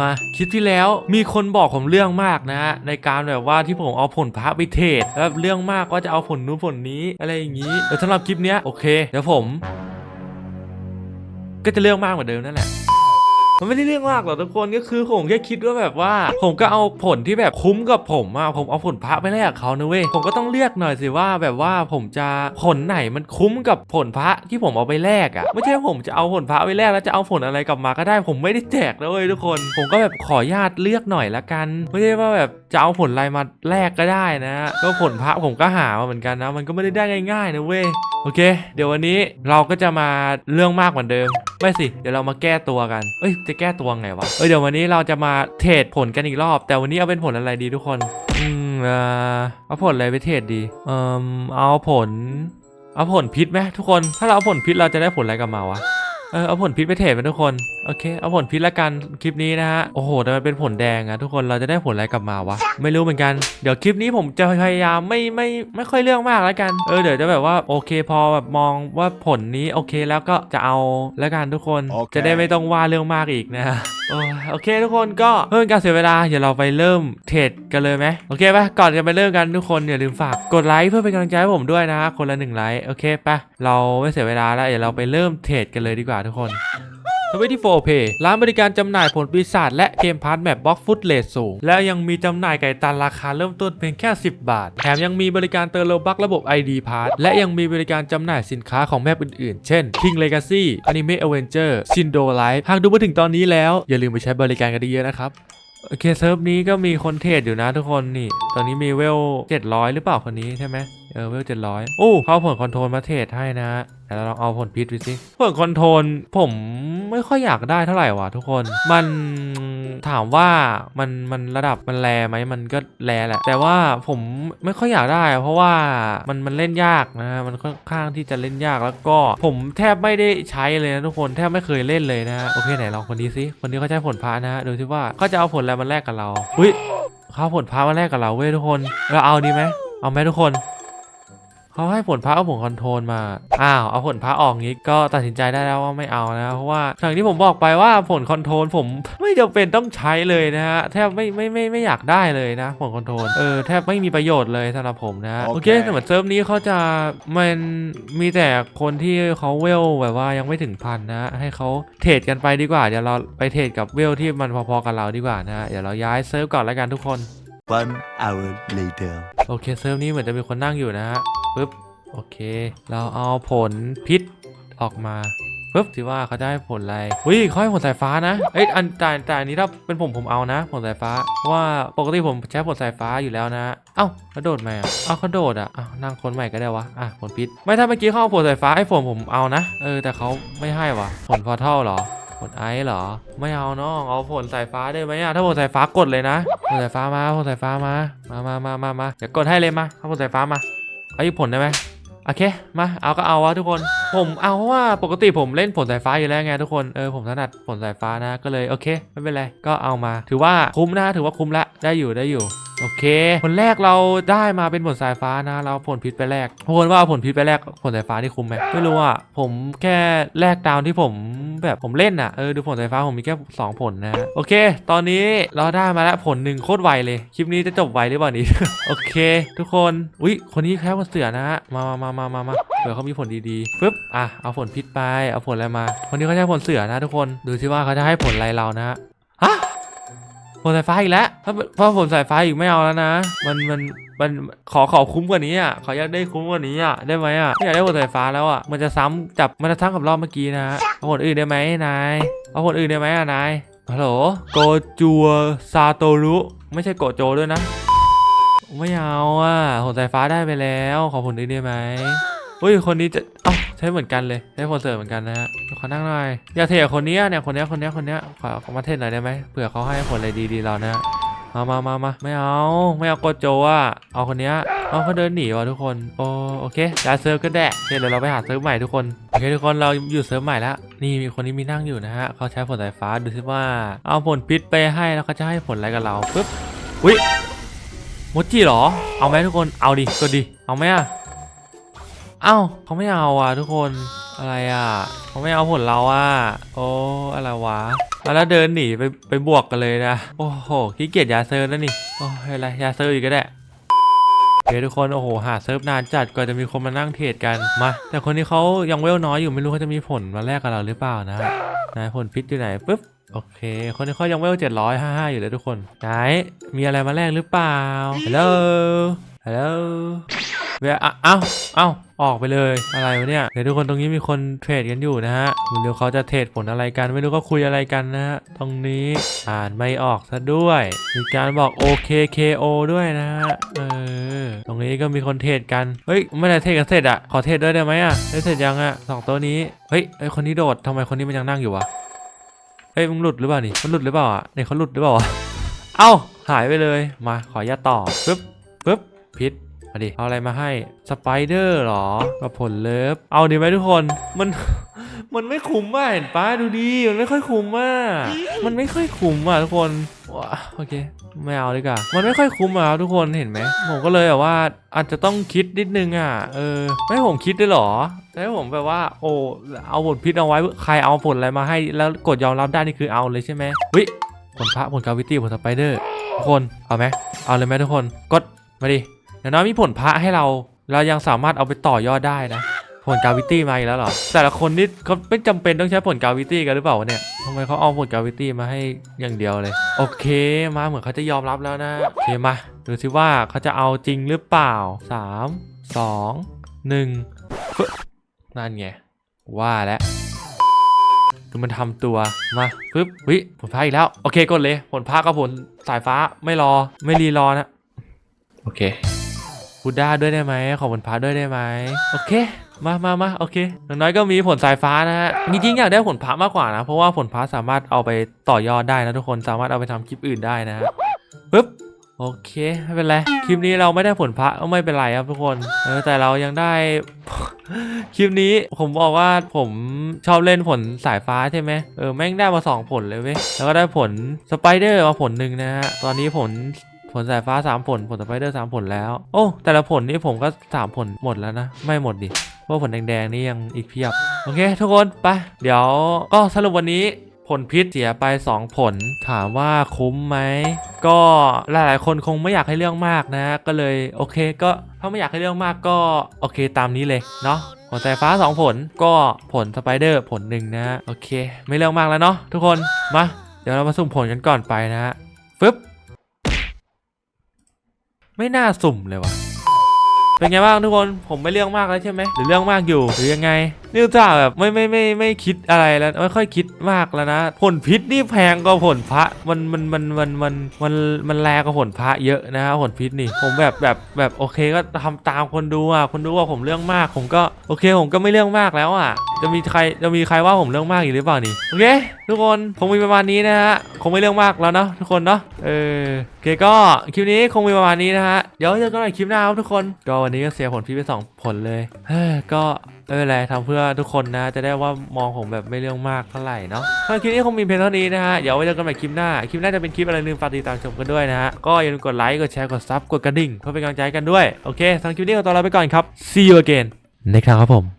มาคลิปที่แล้วมีคนบอกผมเรื่องมากนะฮะในการแบบว่าที่ผมเอาผลพระไปเทศแล้วเรื่องมากว่าจะเอาผลนู้นผลนี้อะไรอย่างนี้แต่สำหรับคลิปเนี้ยโอเคเดี๋ยวผม ก็จะเรื่องมากเหมือนเดิมนั่นแหละ มันไม่ได้เรื่องมากหรอกทุกคนก็คือผมแค่คิดว่าแบบว่า ผมก็เอาผลที่แบบคุ้มกับผมอะผมเอาผลพระไปแลกเขานะเว้ยผมก็ต้องเลือกหน่อยสิว่าแบบว่าผมจะผลไหนมันคุ้มกับผลพระที่ผมเอาไปแลกอะไม่ใช่ผมจะเอาผลพระไปแลกแล้วจะเอาผลอะไรกลับมาก็ได้ ผมไม่ได้แจกนะเว้ยทุกคน ผมก็แบบขออนุญาตเลือกหน่อยละกัน ไม่ใช่ว่าแบบจะเอาผลอะไรมาแลกก็ได้นะ ก็ผลพระผมก็หามาเหมือนกันนะ มันก็ไม่ได้ได้ง่ายๆนะเว้ยโอเค เดี๋ยววันนี้เราก็จะมาเรื่องมากเหมือนเดิม ไม่สิ เดี๋ยวเรามาแก้ตัวกัน เอ้ย จะแก้ตัวไงวะ เอ้ยเดี๋ยววันนี้เราจะมาเทรดผลกันอีกรอบ แต่วันนี้เอาเป็นผลอะไรดีทุกคน อืมเอ่อเอาผลอะไรไปเทรดดี เอ่มเอาผล เอาผลพิษไหมทุกคน ถ้าเราเอาผลพิษเราจะได้ผลอะไรกลับมาวะ เออเอาผลพิษไปเทรดไปทุกคนโอเค เอาผลพิษละกันคลิปนี้นะฮะ โอ้โหแต่มันเป็นผลแดงอะทุกคนเราจะได้ผลอะไรกลับมาวะ ไม่รู้เหมือนกัน เดี๋ยวคลิปนี้ผมจะพยายามไม่ไม่ไม่ค่อยเรื่องมากแล้วกัน เออเดี๋ยวจะแบบว่าโอเคพอแบบมองว่าผลนี้โอเคแล้วก็จะเอาแล้วกันทุกคนโอเคจะได้ไม่ต้องว่าเรื่องมากอีกนะฮะโอ้ยโอเคทุกคนก็เพื่อเป็นการเสียเวลาเดี๋ยวเราไปเริ่มเทรดกันเลยไหมโอเคปะก่อนจะไปเริ่มกันทุกคนอย่าลืมฝากกดไลค์เพื่อเป็นกำลังใจให้ผมด้วยนะคนละหนึ่งไลค์โอเคปะเราไม่เสียเวลาแล้วเดี๋ยวเราไปเริ่มเทรดกันเลยดีกว่าทุกคน ทวิตี้โฟเพย์ร้านบริการจำหน่ายผลปีศาจและเกมพาร์ทแมปบล็อกฟุตเลสสูง และยังมีจำหน่ายไก่ตันราคาเริ่มต้นเพียงแค่ 10 บาท แถมยังมีบริการเติมโลบักระบบ ID p a s s และยังมีบริการจำหน่ายสินค้าของแมปอื่นๆ เช่น King Legacy Anime Avenger Shindo Life หากดูมาถึงตอนนี้แล้ว อย่าลืมไปใช้บริการกันเยอะๆนะครับโอเคเซิร์ฟนี้ก็มีคนเทรดอยู่นะทุกคนนี่ ตอนนี้มีเวล700 หรือเปล่าคนนี้ใช่ไหมเออเวล700โอ้เขาเอาผลคอนโทรลมาเทรดให้นะ แต่เราลองเอาผลพิษดูสิผลคอนโทรลผมไม่ค่อยอยากได้เท่าไหร่ว่ะทุกคน มันถามว่ามันมันระดับมันแรไหมมันก็แรแหละ แต่ว่าผมไม่ค่อยอยากได้ เพราะว่ามันมันเล่นยากนะมันค่อนข้างที่จะเล่นยากแล้วก็ ผมแทบไม่ได้ใช้เลยนะทุกคนแทบไม่เคยเล่นเลยนะโอเคไหนลองคนนี้สิคนนี้เขาใช้ผลพระนะดูสิว่าเขาจะเอาผลอะไรมาแลกกับเราอุ้ยเขาเอาผลพระมาแลกกับเราเว้ยทุกคนเราเอาดีไหมเอาไหมทุกคน เขาให้ผลพระเอาผลคอนโทรลมา อ้าว เอาผลพระออกงี้ก็ตัดสินใจได้แล้วว่าไม่เอานะ เพราะว่าอย่างที่ผมบอกไปว่าผลคอนโทรลผมไม่จำเป็นต้องใช้เลยนะฮะ แทบไม่ไม่ไม่ไม่อยากได้เลยนะ ผลคอนโทรล เออแทบไม่มีประโยชน์เลยสำหรับผมนะ โอโอเคเคแต่เหมือนเซิร์ฟนี้เขาจะมันมีแต่คนที่เขาเวลแบบว่ายังไม่ถึงพันนะ ให้เขาเทรดกันไปดีกว่า เดี๋ยวเราไปเทรดกับเวลที่มันพอๆกับเราดีกว่านะเดี๋ยวเราย้ายเซิร์ฟก่อนแล้วกันทุกคน One hour later. โอเคเซิร์ฟนี้เหมือนจะมีคนนั่งอยู่นะฮะ ปึ๊บโอเค เราเอาผลพิษออกมาปึ๊บสิว่าเขาจะให้ผลอะไรอุ้ยเขาให้ผลสายฟ้านะ เอ้ยอันแต่แต่อันนี้ถ้าเป็นผมผมเอานะ ผลสายฟ้า ว่าปกติผมใช้ผลสายฟ้าอยู่แล้วนะ เอ้าเขาโดดไหมอะเอ้าเขาโดดอะอ้านั่งคนใหม่ก็ได้วะ อะผลพิษ ไม่ถ้าเมื่อกี้เขาเอาผลสายฟ้าให้ผมผมเอานะ เออแต่เขาไม่ให้วะผลพอเท่าเหรอ ผลไอซ์เหรอ ไม่เอาน้องเอาผลสายฟ้าได้ไหมอะถ้าผลสายฟ้ากดเลยนะ ผลสายฟ้ามา ผลสายฟ้ามา มามามามามาเดี๋ยวกดให้เลยมาเอาผลสายฟ้ามา เอาอีกผลได้ไหมโอเค มา เอาก็เอาวะทุกคน ผมเอาเพราะว่าปกติผมเล่นผลสายฟ้าอยู่แล้วไงทุกคน เออผมถนัดผลสายฟ้านะ ก็เลยโอเค ไม่เป็นไร ก็เอามา ถือว่าคุ้มนะ ถือว่าคุ้มละ ได้อยู่ได้อยู่ โอเค ผลแรกเราได้มาเป็นผลสายฟ้านะ เราผลพิษไปแลกทุกคนว่าเอาผลพิษไปแลกผลสายฟ้านี่คุ้มไหมไม่รู้อะผมแค่แลกดาวที่ผมแบบผมเล่นอะเออดูผลสายฟ้าผมมีแค่สองผลนะโอเค ตอนนี้เราได้มาแล้วผลหนึ่งโคตรไวเลยคลิปนี้จะจบไวหรือเปล่านี้โอเค ทุกคนอุ้ยคนนี้แค่ผลเสือนะฮะมามามามามาเผื่อเขามีผลดีๆปึ๊บอะเอาผลพิษไปเอาผลอะไรมาคนนี้เขาใช้ผลเสือนะทุกคนดูสิว่าเขาจะให้ผลอะไรเรานะฮะฮะ ผลสายฟ้าอีกแล้วถ้าถ้าผลสายฟ้าอีกไม่เอาแล้วนะ มันมันมันขอขอคุ้มกว่านี้อะขออยากได้คุ้มกว่านี้อะได้ไหมอะไม่อยากได้ผลสายฟ้าแล้วอะมันจะซ้ำจับมันจะซ้ำกับรอบเมื่อกี้นะเอาผลอื่นได้ไหมนายเอาผลอื่นได้ไหมอะนายฮัลโหลโกจัวซาโตรุไม่ใช่โกโจด้วยนะ ไม่เอาอะผลสายฟ้าได้ไปแล้ว ขอผลอื่นได้ไหม เฮ้ยคนนี้จะเอ้าใช้เหมือนกันเลยใช้ผลเสริมเหมือนกันนะฮะขอนั่งหน่อยอย่าเทกับคนนี้เนี่ยคนนี้คนนี้คนนี้ขอขอมาเทหน่อยได้ไหมเผื่อเขาให้ผลอะไรดีๆเรานะมามามามาไม่เอาไม่เอาโกโจอะเอาคนนี้เอาเขาเดินหนีว่ะทุกคนโอโอเคย้ายเซิร์ฟก็ได้เดี๋ยวเราไปหาเซิร์ฟใหม่ทุกคนโอเคทุกคนเราอยู่เซิร์ฟใหม่แล้วนี่มีคนนี้มีนั่งอยู่นะฮะเขาใช้ผลสายฟ้าดูซิว่า เอาผลพิษไปให้แล้วเขาจะให้ผลอะไรกับเราปึ๊บอุ้ยโมจิหรอ เอาไหมทุกคน เอาดิก็ดิ เอาไหมอะ เอ้าเขาไม่เอาอะทุกคนอะไรอะเขาไม่เอาผลเราอะโอ้อะไรวะแล้วเดินหนีไปไปบวกกันเลยนะโอ้โหขี้เกียจยาเซิร์ฟแล้วนี่โอ้ยอะไรยาเซิร์อีกก็ได้โอเคทุกคนโอ้โหหาเซิร์ฟนานจัดกว่าจะมีคนมานั่งเทรดกันมา แต่คนที่เขายังเวลน้อยอยู่ไม่รู้เขาจะมีผลมาแลกกับเราหรือเปล่านะไหนผลพิษอยู่ไหนปุ๊บโอเค คนที่เขายังเวลเจ็ดร้อยห้าห้าอยู่เลยทุกคนไหนมีอะไรมาแลกหรือเปล่าฮัลโหลฮัลโหลเวอะเอ้าเออกไปเลยอะไรวะเนี่ยเดี๋ยวทุกคนตรงนี้มีคนเทรดกันอยู่นะฮะไม่รู้เขาจะเทรดผลอะไรกันไม่รู้ก็คุยอะไรกันนะฮะตรงนี้อ่านไม่ออกซะด้วยมีการบอก OKKO ด้วยนะฮะเออตรงนี้ก็มีคนเทรดกันเฮ้ยไม่ได้เทรดกันเสร็จอะขอเทรดด้วยได้ไหมอะได้เสร็จยังอะสองตัวนี้เฮ้ยไอคนนี้โดดทำไมคนนี้มันยังนั่งอยู่วะเฮ้ยมึงหลุดหรือเปล่านี่มันหลุดหรือเปล่าอะเนี่ยเขาหลุดหรือเปล่าเอ้าหายไปเลยมาขออนุญาต่อปึ๊บปึ๊บพิษ มาดิ เอาอะไรมาให้ สไปเดอร์หรอกับผลเลิฟ เอาดีไหมทุกคน มัน มันไม่คุ้มอะเห็นป้าดูดิมันไม่ค่อยคุ้มอะ มันไม่ค่อยคุ้มอะทุกคนว้าโอเคไม่เอาดีกว่า มันไม่ค่อยคุ้มอะทุกคนเห็นไหม ผมก็เลยแบบว่าอาจจะต้องคิดนิดนึงอะ เออ ไม่ผมคิดได้หรอให้ผมแบบว่า โอ้ เอาผลพิษเอาไว้ ใครเอาผลอะไรมาให้ แล้วกดยอมรับได้นี่คือเอาเลยใช่ไหมวิผลพระผลกาวิตี้ผลสไปเดอร์ทุกคน เอาไหม เอาเลยไหมทุกคน กด มาดิ อย่างน้อยมีผลพระให้เรา เรายังสามารถเอาไปต่อยอดได้นะ ผลกาวิตี้มาอีกแล้วเหรอ แต่ละคนนี่เขาไม่จำเป็นต้องใช้ผลกาวิตี้กันหรือเปล่าเนี่ยทำไมเขาเอาผลกาวิตี้มาให้อย่างเดียวเลย โอเคมาเหมือนเขาจะยอมรับแล้วนะ โอเคมาดูสิว่าเขาจะเอาจริงหรือเปล่า 3 2 1นั่นไงว่าแล้วคือมันทำตัวมาปึ๊บวิผลพระอีกแล้ว โอเคกดเลย ผลพระกับผลสายฟ้าไม่รอไม่รีรอนะ โอเค พูดด้าด้วยได้ไหมขอผลพาด้วยได้ไหมโอเค มามามาโอเคอย่างน้อยก็มีผลสายฟ้านะฮะจริงๆอยากได้ผลพามากกว่านะ เพราะว่าผลพาสามารถเอาไปต่อยอดได้นะทุกคนสามารถเอาไปทำคลิปอื่นได้นะฮะปึ๊บโอเคไม่เป็นไรคลิปนี้เราไม่ได้ผลพระก็ไม่เป็นไรครับทุกคนเออแต่เรายังได้ คลิปนี้ผมบอกว่าผมชอบเล่นผลสายฟ้าใช่ไหมเออแม่งได้มาสองผลเลยเว้ยแล้วก็ได้ผลสไปเดอร์มาผลหนึ่งนะฮะตอนนี้ผล ผลสายฟ้า 3 ผล ผลสไปเดอร์3ผลแล้ว โอ้ แต่ละผลนี่ผมก็ 3 ผลหมดแล้วนะ ไม่หมดดิเพราะผลแดงๆนี่ยังอีกเพียบ โอเค ทุกคน ไป เดี๋ยวก็สรุปวันนี้ผลพิษเสียไป 2 ผล ถามว่าคุ้มไหม ก็หลายๆ คนคงไม่อยากให้เรื่องมากนะ ก็เลยโอเค ก็ถ้าไม่อยากให้เรื่องมากก็โอเคตามนี้เลยเนาะผลสายฟ้า 2 ผลก็ผลสไปเดอร์ผลหนึ่งนะโอเค ไม่เรื่องมากแล้วเนาะทุกคนมาเดี๋ยวเรามาสุ่มผลกันก่อนไปนะฮะฟึบ ไม่น่าสุ่มเลยวะเป็นไงบ้างทุกคน ผมไม่เรื่องมากแล้วใช่ไหม หรือเรื่องมากอยู่ หรือยังไง นี่อุตส่าแบบไม่ไม่ไม่ไม่คิดอะไรแล้วไม่ค่อยคิดมากแล้วนะผลพิษนี่แพงกว่าผลพระมันมันมันมันมันมันมันแรงกว่าผลพระเยอะนะฮะผลพิษนี่ผมแบบแบบแบบโอเคก็ทำตามคนดูอะคนดูว่าผมเรื่องมาก ผมก็โอเคผมก็ไม่เรื่องมากแล้วอะ จะมีใครจะมีใครว่าผมเรื่องมากอีกหรือเปล่านี่โอเคทุกคนคงมีประมาณนี้นะฮะคงไม่เรื่องมากแล้วเนาะทุกคนเนาะเออโอเคก็คลิปนี้คงมีประมาณนี้นะฮะเดี๋ยวเจอกันใหม่คลิปหน้าครับทุกคนก็วันนี้ก็เสียผลพิษไปสองผลเลยเฮ้ยก็ ไม่เป็นไรทำเพื่อทุกคนนะ จะได้ว่ามองผมแบบไม่เรื่องมากเท่าไหร่เนาะคลิปนี้คงมีเพียงเท่านี้นะฮะ เดี๋ยวไว้เจอกันใหม่คลิปหน้า คลิปหน้าจะเป็นคลิปอะไรลืมฝากติดตามชมกันด้วยนะฮะ ก็อย่าลืมกดไลค์ กดแชร์ กดซับ กดกระดิ่ง เพื่อเป็นกำลังใจกันด้วย โอเคสำหรับคลิปนี้ก็ตัวลาไปก่อนครับ see you again ในครั้งครับผม